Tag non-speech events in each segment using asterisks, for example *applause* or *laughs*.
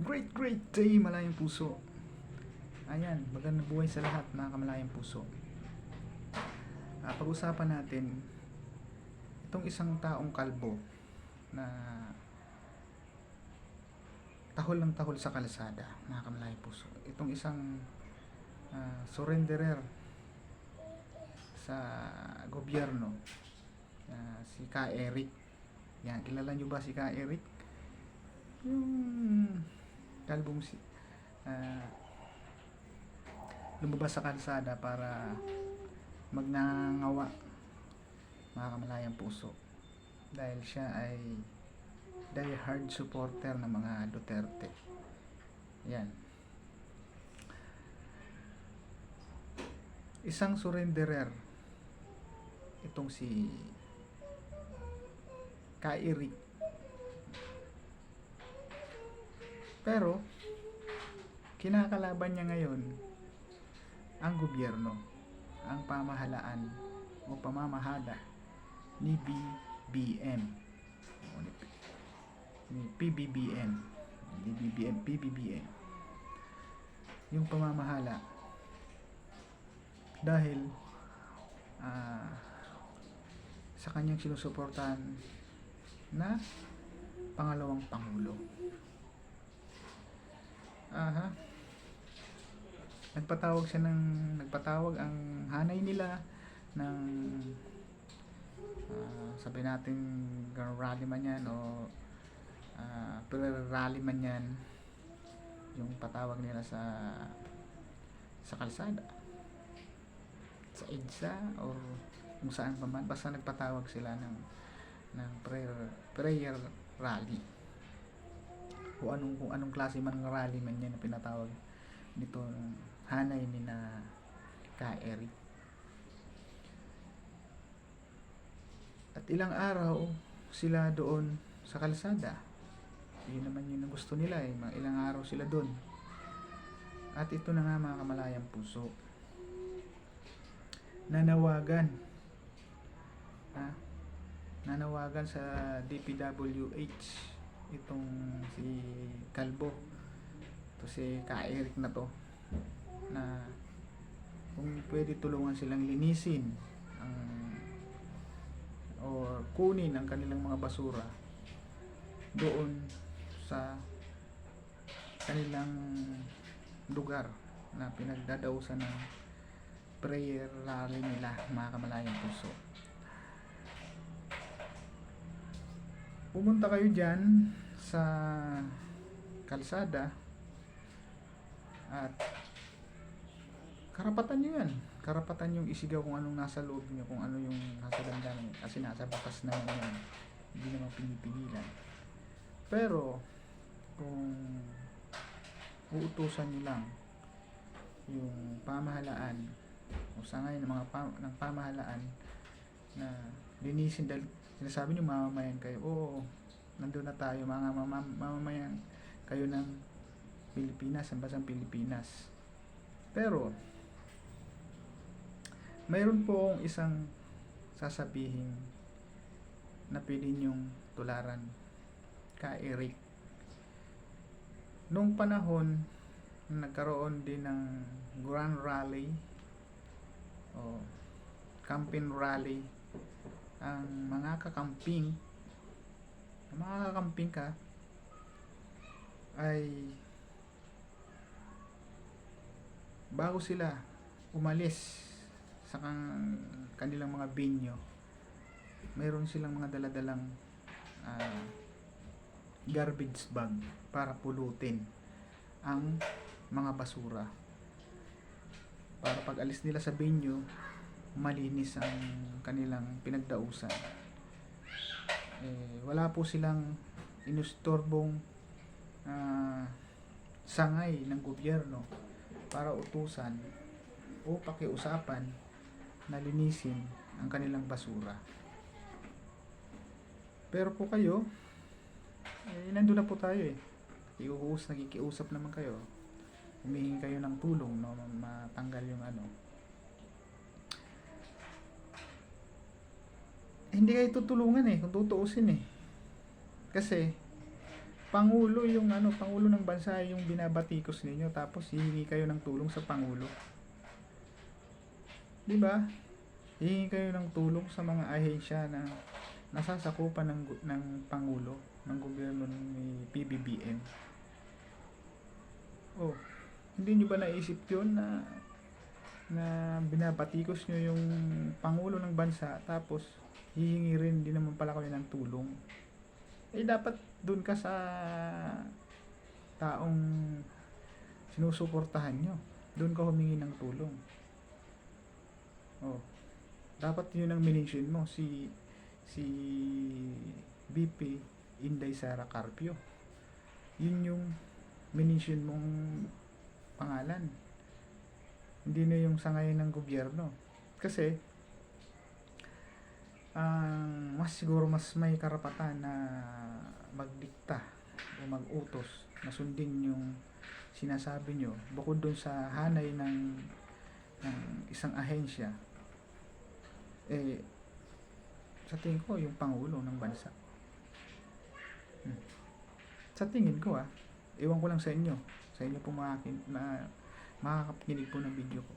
Great, great day, malayang puso. Ayan, magandang buhay sa lahat, mga kamalayang puso. Ah, pag-usapan natin itong isang taong kalbo na tahol ng tahol sa kalsada, mga kamalayang puso. Itong isang ah, surrenderer sa gobyerno na si Ka Eric. Yan, kilala nyo ba si Ka Eric? Yung kalbong si ah, lumabas sa kalsada para magnangawa mga kamalayang puso. Dahil siya ay die hard supporter ng mga Duterte. Yan. Isang surrenderer itong si Kairik pero kinakalaban niya ngayon ang gobyerno, ang pamahalaan o pamamahala ni BBM ni, ni PBBM ni BBM, PBBM yung pamamahala. Dahil ah, sa kanyang sinusuportahan na pangalawang pangulo aha. Nagpatawag siya ng nagpatawag ang hanay nila ng ah, sabi natin rally man yan o uh, rally man yan yung patawag nila sa sa kalsada. Sa EDSA or kung saan pa man. Basta nagpatawag sila ng ng prayer prayer rally kung anong kung anong klase man ng rally man yan na pinatawag nito hanay ni na ka Eric. At ilang araw sila doon sa kalsada. Yun naman yun ang gusto nila eh mga ilang araw sila doon. At ito na nga mga kamalayang puso. Nanawagan. Ha? nanawagan sa DPWH itong si Kalbo. To si Ka na to na kung pwede tulungan silang linisin ang or kunin ang kanilang mga basura doon sa kanilang lugar na pinagdadausan ng prayer rally nila mga kamalayang puso pumunta kayo dyan sa kalsada at karapatan nyo yan. Karapatan yung isigaw kung anong nasa loob nyo kung ano yung nasa damdamin kasi nasa bakas naman yan. Hindi naman pinipigilan pero kung uutusan nyo lang yung pamahalaan o sangay ng mga pam- ng pamahalaan na linisin dahil sinasabi nyo mamamayan kayo. Oo nandun na tayo mga mamam- mamamayan kayo ng Pilipinas ang basang Pilipinas. Pero mayroon po isang sasabihin na pwede nyong tularan ka Eric. Nung panahon na nagkaroon din ng Grand Rally o campaign rally ang mga kakamping ang mga kakamping ka ay bago sila umalis sa kang, kanilang mga binyo mayroon silang mga daladalang ah, garbage bag para pulutin ang mga basura. Para pag alis nila sa binyo malinis ang kanilang pinagdausan eh, wala po silang inustorbong ah, sangay ng gobyerno para utusan o pakiusapan na linisin ang kanilang basura. Pero po kayo, eh, nandun na po tayo eh. Iuhus, nakikiusap naman kayo. Humihingi kayo ng tulong, no, matanggal yung ano. Hindi kayo tutulungan eh, kung tutuusin eh. Kasi, Pangulo yung ano, Pangulo ng bansa yung binabatikos ninyo tapos hihingi kayo ng tulong sa Pangulo. 'Di ba? Hihingi kayo ng tulong sa mga ahensya na nasasakupan ng ng Pangulo, ng gobyerno ni PBBM. Oh, hindi nyo ba naisip yun na na binabatikos nyo yung Pangulo ng bansa tapos hihingi rin din naman pala kayo ng tulong. Eh dapat dun ka sa taong sinusuportahan nyo. Doon ka humingi ng tulong. Oh. Dapat yun ang minention mo si si BP Inday Sara Carpio. Yun yung minention mong pangalan. Hindi na yung sa ngayon ng gobyerno. Kasi ang mas siguro mas may karapatan na magdikta o mag-utos na sundin yung sinasabi nyo bukod dun sa hanay ng ng isang ahensya eh sa tingin ko yung pangulo ng bansa Hmm. sa tingin ko ah ewan ko lang sa inyo sa inyo po mga na makakakinig po ng video ko.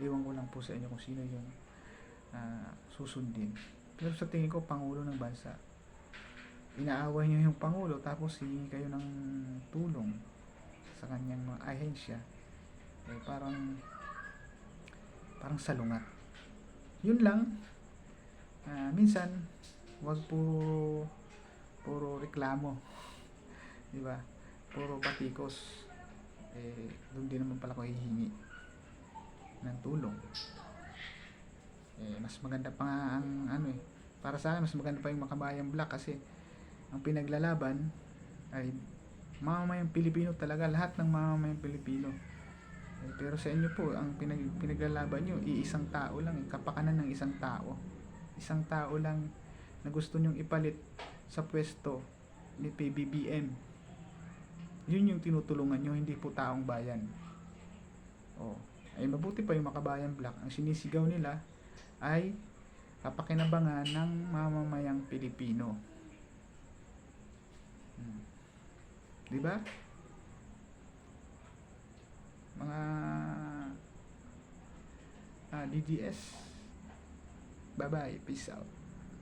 Ewan ko lang po sa inyo kung sino yung ah, susundin. Pero sa tingin ko pangulo ng bansa. Inaaway niyo yung pangulo tapos hihingi kayo ng tulong sa kanyang mga ahensya. Eh parang parang salungat. Yun lang. Ah, minsan wag puro puro reklamo. *laughs* Di ba? Puro batikos eh doon din naman pala ko hihingi ng tulong. Eh mas maganda pa nga ang ano eh. Para sa akin mas maganda pa yung makabayang black kasi ang pinaglalaban ay mamamayang Pilipino talaga. Lahat ng mamamayang Pilipino. Eh, pero sa inyo po ang pinag, pinaglalaban nyo iisang tao lang. Eh, kapakanan ng isang tao. Isang tao lang na gusto nyong ipalit sa pwesto ni PBBM yun yung tinutulungan nyo hindi po taong bayan. Oh ay mabuti pa yung makabayan black. Ang sinisigaw nila ay kapakinabangan ng mamamayang Pilipino. Hmm. di mga ah, DDS bye bye peace out